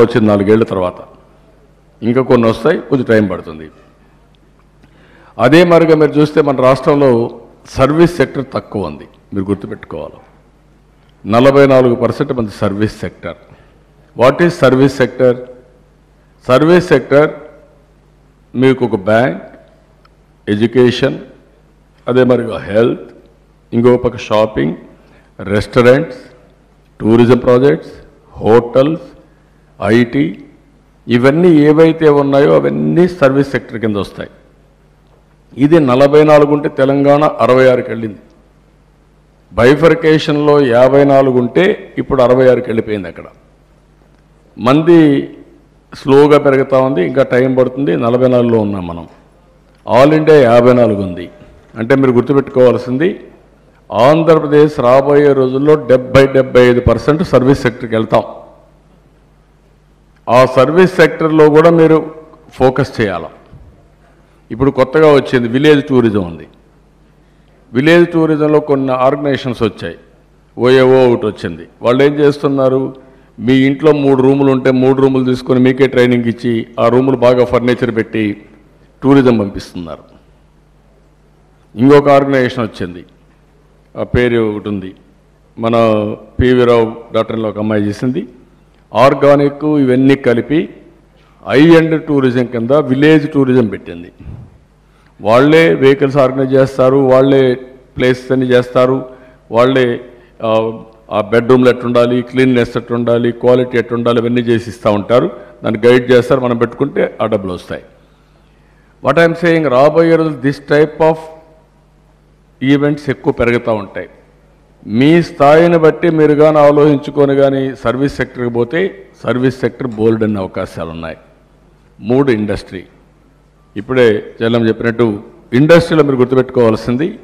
కోట్లు వచ్చింది నాలుగేళ్ళ తర్వాత. ఇంకా కొన్ని వస్తాయి కొంచెం టైం పడుతుంది. అదే మరిగా మీరు చూస్తే మన రాష్ట్రంలో సర్వీస్ సెక్టర్ తక్కువ ఉంది. మీరు గుర్తుపెట్టుకోవాలి. నలభై నాలుగు పర్సెంట్ మంది service sector. What is service sector? Service sector మీకు ఒక బ్యాంక్ ఎడ్యుకేషన్ అదే మరిగా హెల్త్ ఇంకో పక్క shopping restaurants tourism projects hotels IT ఇవన్నీ ఏవైతే ఉన్నాయో అవన్నీ సర్వీస్ సెక్టర్ కింద వస్తాయి. ఇది నలభై నాలుగు ఉంటే తెలంగాణ అరవై ఆరుకి వెళ్ళింది. బైఫర్కేషన్లో యాభై నాలుగు ఉంటే ఇప్పుడు అరవై ఆరుకి వెళ్ళిపోయింది అక్కడ. మంది స్లోగా పెరుగుతూ ఉంది ఇంకా టైం పడుతుంది నలభై నాలుగులో ఉన్నాం మనం. ఆల్ ఇండియా యాభై నాలుగు ఉంది. అంటే మీరు గుర్తుపెట్టుకోవాల్సింది ఆంధ్రప్రదేశ్ రాబోయే రోజుల్లో డెబ్బై డెబ్బై ఐదు పర్సెంట్ సర్వీస్ సెక్టర్కి వెళ్తాం. ఆ సర్వీస్ సెక్టర్లో కూడా మీరు ఫోకస్ చేయాలి. ఇప్పుడు కొత్తగా వచ్చింది విలేజ్ టూరిజం ఉంది. విలేజ్ టూరిజంలో కొన్ని ఆర్గనైజేషన్స్ వచ్చాయి. ఓఏఓ ఒకటి వచ్చింది. వాళ్ళు ఏం చేస్తున్నారు? మీ ఇంట్లో మూడు రూములు ఉంటే మూడు రూములు తీసుకొని మీకే ట్రైనింగ్ ఇచ్చి ఆ రూములు బాగా ఫర్నిచర్ పెట్టి టూరిజం పంపిస్తున్నారు. ఇంకొక ఆర్గనైజేషన్ వచ్చింది. ఆ పేరు ఒకటి ఉంది. మన పివి రావు డాక్టర్లో ఒక అమ్మాయి చేసింది. ఆర్గానిక్ ఇవన్నీ కలిపి ఐ అండ్ టూరిజం కింద విలేజ్ టూరిజం పెట్టింది. వాళ్ళే వెహికల్స్ ఆర్గనైజ్ చేస్తారు వాళ్ళే ప్లేసెస్ అన్ని చేస్తారు వాళ్ళే ఆ, ఆ బెడ్రూమ్లు ఎట్టుండాలి క్లీన్నెస్ ఎట్టుండాలి క్వాలిటీ ఎట్టుండాలి ఇవన్నీ చేసి ఇస్తూ ఉంటారు. దాన్ని గైడ్ చేస్తారు మనం పెట్టుకుంటే ఆ డబ్బులు వస్తాయి. వాట్ ఐఎమ్ సేయింగ్ రాబోయే రోజులు దిస్ టైప్ ఆఫ్ ఈవెంట్స్ ఎక్కువ పెరుగుతూ ఉంటాయి. మీ స్థాయిని బట్టి మీరు కానీ ఆలోచించుకొని కానీ సర్వీస్ సెక్టర్కి పోతే సర్వీస్ సెక్టర్ బోల్డ్ అనే అవకాశాలు ఉన్నాయి. మూడు ఇండస్ట్రీ. ఇప్పుడే జలం చెప్పినట్టు ఇండస్ట్రీలో మీరు గుర్తుపెట్టుకోవాల్సింది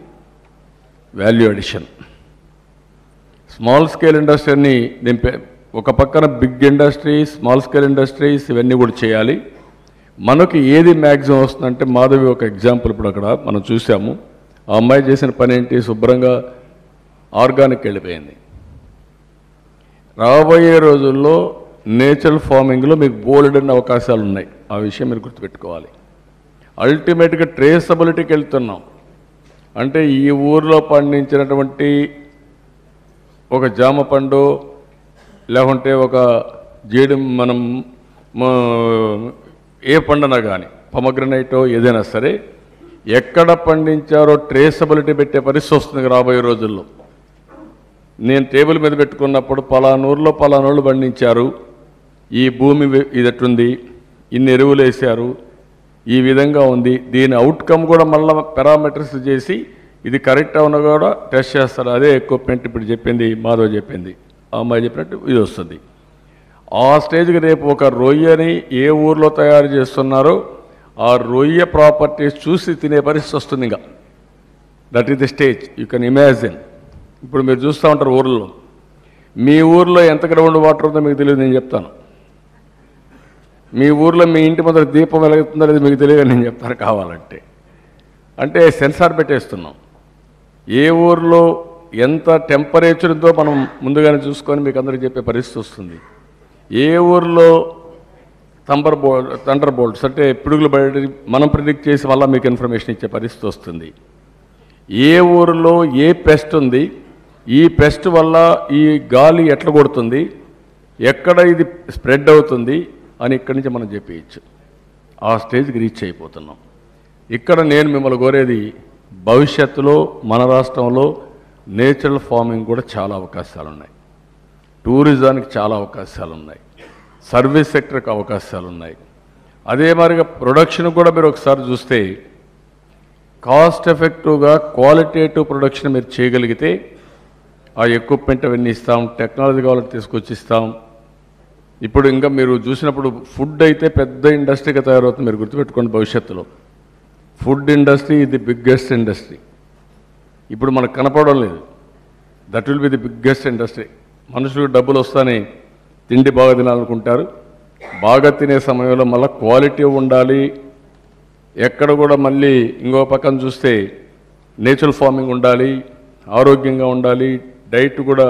వాల్యూ అడిషన్ స్మాల్ స్కేల్ ఇండస్ట్రీని నింపే ఒక పక్కన big industry small scale industries ఇవన్నీ కూడా చేయాలి. మనకి ఏది మ్యాక్సిమం వస్తుందంటే మాధవి ఒక ఎగ్జాంపుల్ ఇప్పుడు అక్కడ మనం చూసాము. ఆ అమ్మాయి చేసిన పని ఏంటి? శుభ్రంగా ఆర్గానిక్ వెళ్ళిపోయింది. రాబోయే రోజుల్లో నేచురల్ ఫార్మింగ్లో మీకు బోల్డ్ అనే అవకాశాలు ఉన్నాయి. ఆ విషయం మీరు గుర్తుపెట్టుకోవాలి. అల్టిమేట్గా ట్రేసబిలిటీకి వెళ్తున్నాం. అంటే ఈ ఊర్లో పండించినటువంటి ఒక జామ పండు లేకుంటే ఒక జీడి మనం ఏ పండున కానీ పొమగ్రనైటో ఏదైనా సరే ఎక్కడ పండించారో ట్రేసబిలిటీ పెట్టే పరిస్థితి వస్తుంది రాబోయే రోజుల్లో. నేను టేబుల్ మీద పెట్టుకున్నప్పుడు పలానూరులో పలానూళ్ళు పండించారు. ఈ భూమి ఇదట్టుంది. ఇది ఎట్టుంది ఇన్ని ఎరువులు వేశారు. ఈ విధంగా ఉంది. దీని అవుట్కమ్ కూడా మళ్ళీ పారామీటర్స్ చేసి ఇది కరెక్ట్ అవునా కూడా టెస్ట్ చేస్తారు. అదే ఎక్విప్మెంట్ ఇప్పుడు చెప్పింది మాధవ్ చెప్పింది. అమ్మాయి చెప్పినట్టు ఇది వస్తుంది. ఆ స్టేజ్కి రేపు ఒక రొయ్యని ఏ ఊర్లో తయారు చేస్తున్నారో ఆ రొయ్య ప్రాపర్టీస్ చూసి తినే పరిస్థితి వస్తుంది ఇంకా. That is the stage you can imagine ఇప్పుడు మీరు చూస్తూ ఉంటారు ఊర్లో. మీ ఊర్లో ఎంత గ్రౌండ్ వాటర్ ఉందో మీకు తెలియదు నేను చెప్తాను. మీ ఊర్లో మీ ఇంటి ముందర దీపం వెలుగుతుందో లేదో మీకు తెలియదు నేను చెప్తాను కావాలంటే. అంటే సెన్సార్ పెట్టేస్తున్నాం. ఏ ఊర్లో ఎంత టెంపరేచర్ ఉందో మనం ముందుగానే చూసుకొని మీకు అందరికీ చెప్పే పరిస్థితి వస్తుంది. ఏ ఊర్లో తంబర్ బోల్డ్ థండర్ బోల్ట్స్ అంటే పిడుగులు బయట మనం ప్రిడిక్ట్ చేసి వల్ల మీకు ఇన్ఫర్మేషన్ ఇచ్చే పరిస్థితి వస్తుంది. ఏ ఊరిలో ఏ పెస్ట్ ఉంది? ఈ పెస్ట్ వల్ల ఈ గాలి ఎట్లా కొడుతుంది? ఎక్కడ ఇది స్ప్రెడ్ అవుతుంది? అని ఇక్కడి నుంచి మనం చెప్పేయచ్చు. ఆ స్టేజ్కి రీచ్ అయిపోతున్నాం. ఇక్కడ నేను మిమ్మల్ని కోరేది భవిష్యత్తులో మన రాష్ట్రంలో నేచురల్ ఫార్మింగ్ కూడా చాలా అవకాశాలు ఉన్నాయి టూరిజానికి చాలా అవకాశాలు ఉన్నాయి సర్వీస్ సెక్టర్కి అవకాశాలు ఉన్నాయి అదే మరిగా ప్రొడక్షన్ కూడా మీరు ఒకసారి చూస్తే కాస్ట్ ఎఫెక్టివ్గా క్వాలిటేటివ్ ప్రొడక్షన్ మీరు చేయగలిగితే ఆ ఎక్విప్మెంట్ అవన్నీ ఇస్తాం టెక్నాలజీ కావాలంటే తీసుకొచ్చి ఇస్తాం ఇప్పుడు ఇంకా మీరు చూసినప్పుడు ఫుడ్ అయితే పెద్ద ఇండస్ట్రీగా తయారవుతుంది మీరు గుర్తుపెట్టుకోండి భవిష్యత్తులో. ఫుడ్ ఇండస్ట్రీ ఇది బిగ్గెస్ట్ ఇండస్ట్రీ ఇప్పుడు మనకు కనపడడం లేదు. That will be the biggest industry మనుషులకు డబ్బులు వస్తానే తిండి బాగా తినాలనుకుంటారు. బాగా తినే సమయంలో మళ్ళీ క్వాలిటీ ఉండాలి. ఎక్కడ కూడా మళ్ళీ ఇంకో పక్కన చూస్తే నేచురల్ ఫార్మింగ్ ఉండాలి ఆరోగ్యంగా ఉండాలి డైట్ కూడా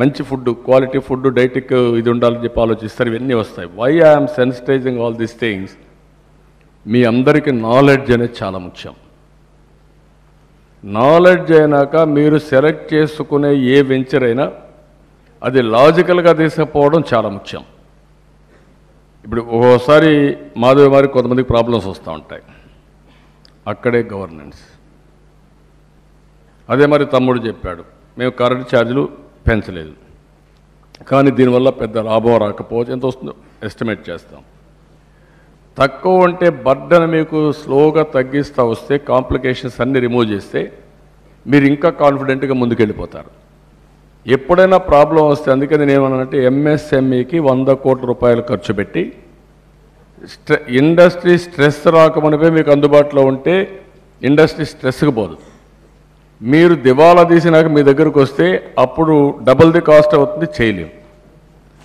మంచి ఫుడ్ క్వాలిటీ ఫుడ్ డైటిక్ ఇది ఉండాలని చెప్పి ఆలోచిస్తారు ఇవన్నీ వస్తాయి. Why I'm sensitizing all these things మీ అందరికీ నాలెడ్జ్ అనేది చాలా ముఖ్యం. నాలెడ్జ్ అయినాక మీరు సెలెక్ట్ చేసుకునే ఏ వెంచర్ అయినా అది లాజికల్గా తీసుకుపోవడం చాలా ముఖ్యం. ఇప్పుడు ఒక్కోసారి మాధవి వారి కొంతమందికి ప్రాబ్లమ్స్ వస్తూ ఉంటాయి. అక్కడే గవర్నెన్స్ అదే మరి తమ్ముడు చెప్పాడు. మేము కరెంట్ ఛార్జీలు పెంచలేదు. కానీ దీనివల్ల పెద్ద లాభం రాకపోవచ్చు. ఎంత వస్తుందో ఎస్టిమేట్ చేస్తాం. తక్కువ ఉంటే బర్డన్ మీకు స్లోగా తగ్గిస్తూ వస్తే కాంప్లికేషన్స్ అన్ని రిమూవ్ చేస్తే మీరు ఇంకా కాన్ఫిడెంట్గా ముందుకెళ్ళిపోతారు. ఎప్పుడైనా ప్రాబ్లం వస్తే అందుకే నేను ఏమన్నానంటే ఎంఎస్ఎంఈకి వంద కోట్ల రూపాయలు ఖర్చు పెట్టి స్ట్రె ఇండస్ట్రీ స్ట్రెస్ రాకమనిపోయి మీకు అందుబాటులో ఉంటే ఇండస్ట్రీ స్ట్రెస్కి పోదు. మీరు దివాలా తీసినాక మీ దగ్గరకు వస్తే అప్పుడు డబుల్ ది కాస్ట్ అవుతుంది చేయలేము.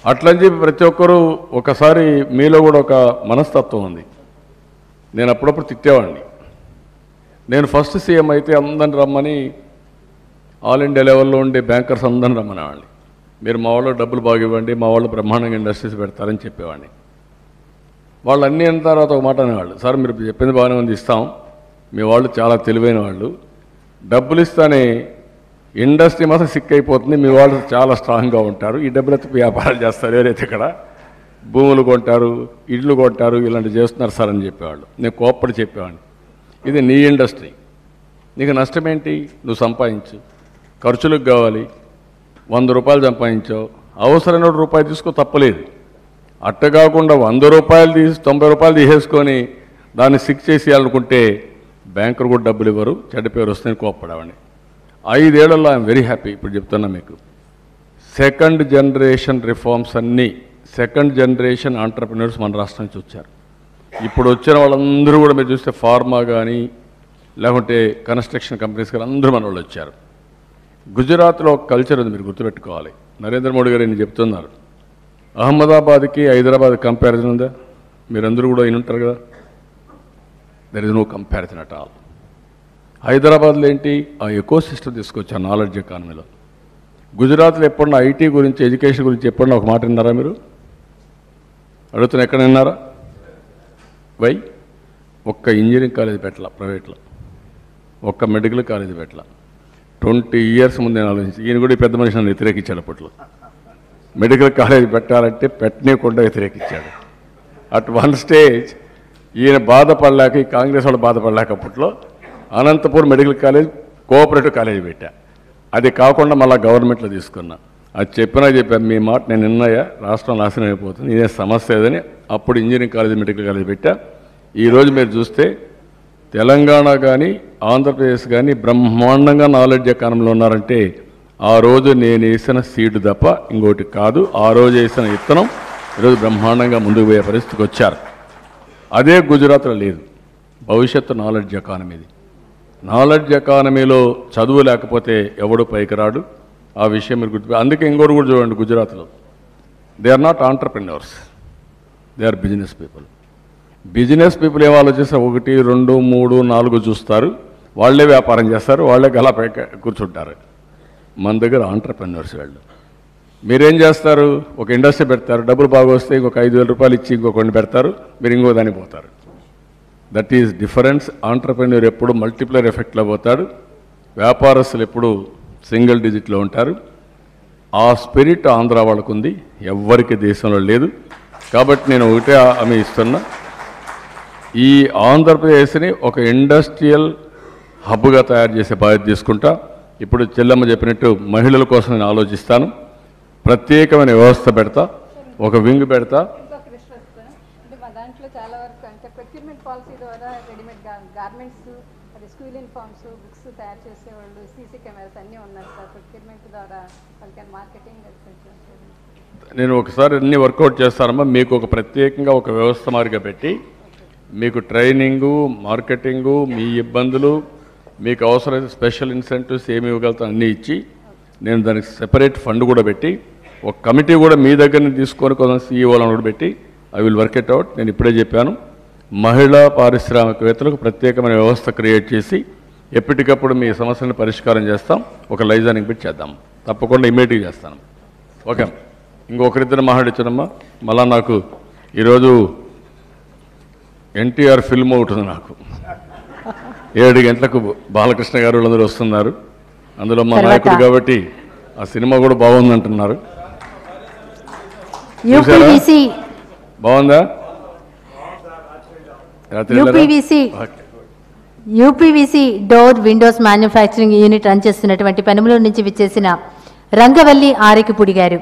అట్లని చెప్పి ప్రతి ఒక్కరూ ఒకసారి మీలో కూడా ఒక మనస్తత్వం ఉంది. నేను అప్పుడప్పుడు తిట్టేవాడిని. నేను ఫస్ట్ సీఎం అయితే అందరిని రమ్మని ఆల్ ఇండియా లెవెల్లో ఉండే బ్యాంకర్స్ అందరిని రమ్మనేవాడిని. మీరు మా వాళ్ళు డబ్బులు బాగా ఇవ్వండి మా వాళ్ళు బ్రహ్మాండంగా ఇండస్ట్రీస్ పెడతారని చెప్పేవాడిని. వాళ్ళు అన్నీ అయిన తర్వాత ఒక మాట అనేవాళ్ళు సార్ మీరు చెప్పింది బాగానే ఉంది ఇస్తాం. మీ వాళ్ళు చాలా తెలివైన వాళ్ళు. డబ్బులు ఇస్తానే ఇండస్ట్రీ మాత్రం సిక్ అయిపోతుంది మీ వాళ్ళు చాలా స్ట్రాంగ్గా ఉంటారు. ఈ డబ్బులతో వ్యాపారాలు చేస్తారు? ఎవరైతే ఇక్కడ భూములు కొంటారు ఇళ్ళు కొంటారు ఇలాంటివి చేస్తున్నారు సార్ అని చెప్పేవాళ్ళు. నేను కోప్పటి చెప్పేవాడిని. ఇది నీ ఇండస్ట్రీ. నీకు నష్టం ఏంటి నువ్వు సంపాదించు. ఖర్చులకు కావాలి. వంద రూపాయలు సంపాదించావు. అవసరమైన రూపాయి తీసుకో తప్పలేదు. అట్ట కాకుండా వంద రూపాయలు తీసి తొంభై రూపాయలు తీసేసుకొని దాన్ని సిక్ చేసేయాలనుకుంటే బ్యాంకులు కూడా డబ్బులు ఇవ్వరు చెడ్డ పేరు వస్తుందని కోప్పడేవాడిని. ఐదేళ్ళలో ఐఎమ్ వెరీ హ్యాపీ ఇప్పుడు చెప్తున్నా మీకు. సెకండ్ జనరేషన్ రిఫార్మ్స్ అన్నీ సెకండ్ జనరేషన్ ఆంటర్ప్రినర్స్ మన రాష్ట్రం నుంచి వచ్చారు. ఇప్పుడు వచ్చిన వాళ్ళందరూ కూడా మీరు చూస్తే ఫార్మా కానీ లేకుంటే కన్స్ట్రక్షన్ కంపెనీస్ కానీ అందరూ మన వాళ్ళు వచ్చారు. గుజరాత్లో ఒక కల్చర్ ఉంది మీరు గుర్తుపెట్టుకోవాలి. నరేంద్ర మోడీ గారు ఈయన చెప్తున్నారు. అహ్మదాబాద్కి హైదరాబాద్ కంపారిజన్ ఉందా? మీరందరూ కూడా ఉంటారు కదా. There is no comparison at all హైదరాబాద్లో ఏంటి? ఆ ఎకో సిస్టమ్ తీసుకొచ్చారు నాలెడ్జ్ ఎకానమీలో గుజరాత్లో ఎప్పుడన్నా ఐటీ గురించి ఎడ్యుకేషన్ గురించి ఎప్పుడన్నా ఒక మాట విన్నారా మీరు? అడుగుతున్న ఎక్కడ విన్నారా? వై ఒక్క ఇంజనీరింగ్ కాలేజ్ పెట్టాల ప్రైవేట్లో ఒక్క మెడికల్ కాలేజ్ పెట్టాల. ట్వంటీ ఇయర్స్ ముందు నేను ఆలోచించి ఈయన కూడా ఈ పెద్ద మనిషి నన్ను వ్యతిరేకించాడు అప్పట్లో. మెడికల్ కాలేజ్ పెట్టాలంటే పెట్టనీయకుండా వ్యతిరేకించాడు. అట్ వన్ స్టేజ్ ఈయన బాధపడలేక ఈ కాంగ్రెస్ వాళ్ళు బాధపడలేక అప్పట్లో Anantapur medical college cooperative college పెట్టా. అది కాకుండా మళ్ళీ గవర్నమెంట్లో తీసుకున్నా. అది చెప్పినా చెప్పాను మీ మాట నేను నిన్నయ్యా రాష్ట్రం నాశనం అయిపోతుంది ఇదే సమస్య ఏదని అప్పుడు ఇంజనీరింగ్ కాలేజ్ మెడికల్ కాలేజ్ పెట్టా. ఈరోజు మీరు చూస్తే తెలంగాణ కానీ ఆంధ్రప్రదేశ్ కానీ బ్రహ్మాండంగా నాలెడ్జ్ కాలంలో ఉన్నారంటే ఆ రోజు నేను వేసిన సీడ్ తప్ప ఇంకోటి కాదు. ఆ రోజు వేసిన విత్తనం ఈరోజు బ్రహ్మాండంగా ముందుకు పోయే పరిస్థితికి వచ్చారు. అదే గుజరాత్లో లేదు. భవిష్యత్తు నాలెడ్జ్ ఎకానమీది నాలెడ్జ్ ఎకానమీలో చదువు లేకపోతే ఎవడు పైకి రాడు ఆ విషయం మీరు గుర్తు అందుకే ఇంకోటి కూడా చూడండి గుజరాత్లో. They are not entrepreneurs they are business people business people ఏం ఆలోచిస్తారు? ఒకటి రెండు మూడు నాలుగు చూస్తారు. వాళ్ళే వ్యాపారం చేస్తారు. వాళ్ళే గలాపై కూర్చుంటారు. మన దగ్గర ఆంటర్ప్రెన్యూర్స్ వాళ్ళు. మీరేం చేస్తారు? ఒక ఇండస్ట్రీ పెడతారు డబ్బులు బాగా వస్తే ఇంకొక ఐదు వేల రూపాయలు ఇచ్చి ఇంకొకటి పెడతారు మీరు ఇంకో దానికి పోతారు. దట్ ఈస్ డిఫరెన్స్ ఆంటర్ప్రెన్యూర్ ఎప్పుడు మల్టిప్లర్ ఎఫెక్ట్లో పోతాడు. వ్యాపారస్తులు ఎప్పుడు సింగిల్ డిజిట్లో ఉంటారు. ఆ స్పిరిట్ ఆంధ్ర వాళ్ళకు ఉంది ఎవ్వరికి దేశంలో లేదు. కాబట్టి నేను ఒకటే హామీ ఇస్తున్నా. ఈ ఆంధ్రప్రదేశ్ని ఒక ఇండస్ట్రియల్ హబ్గా తయారు చేసే బాధ్యత తీసుకుంటా. ఇప్పుడు చెల్లమ్మ చెప్పినట్టు మహిళల కోసం నేను ఆలోచిస్తాను. ప్రత్యేకమైన వ్యవస్థ పెడతా ఒక వింగ్ పెడతా. ఇంకొక రిక్వెస్ట్ అంటే మా దాంట్లో చాలా వరకు అంటే ప్రొక్యూర్మెంట్ పాలసీ ద్వారా రెడీమేడ్ గార్మెంట్స్ అది స్కూల్ యూనిఫామ్స్ బుక్స్ తయారు చేసేవాళ్ళు సీసీ కెమెరాస్ అన్నీ ఉన్నాయి సార్. ప్రొక్యూర్మెంట్ ద్వారా వాళ్ళకి మార్కెటింగ్ అది కొంచెం చూడండి. నేను ఒకసారి అన్ని వర్కౌట్ చేస్తానమ్మా. మీకు ఒక ప్రత్యేకంగా ఒక వ్యవస్థ మారిగా పెట్టి మీకు ట్రైనింగు మార్కెటింగు మీ ఇబ్బందులు మీకు అవసరమైన స్పెషల్ ఇన్సెంటివ్స్ ఏమి ఇవ్వగలుగుతాను అన్నీ ఇచ్చి నేను దానికి సెపరేట్ ఫండ్ కూడా పెట్టి ఒక కమిటీ కూడా మీ దగ్గర నుంచి తీసుకొని కొంత సీఈఓలను కూడా పెట్టి I will work it out. నేను ఇప్పుడే చెప్పాను. మహిళా పారిశ్రామికవేత్తలకు ప్రత్యేకమైన వ్యవస్థ క్రియేట్ చేసి ఎప్పటికప్పుడు మీ సమస్యలను పరిష్కారం చేస్తాం. ఒక లైజానికి పెట్టి చేద్దాం. తప్పకుండా ఇమీడియట్గా చేస్తాను. ఓకే. ఇంకొకరిద్దరు మాట్లాడించానమ్మా మళ్ళా నాకు ఈరోజు ఎన్టీఆర్ ఫిల్మ్ ఉంది నాకు. ఏడు గంటలకు బాలకృష్ణ గారు వాళ్ళందరూ వస్తున్నారు. అందులో మా నాయకుడు కాబట్టి ఆ సినిమా కూడా బాగుంది అంటున్నారు యూపీవీసీ బాగుందా? UPVC. UPVC door windows manufacturing unit run చేస్తున్నటువంటి పెనుమలూరు నుంచి విచ్చేసిన రంగవల్లి ఆరికిపుడి గారు.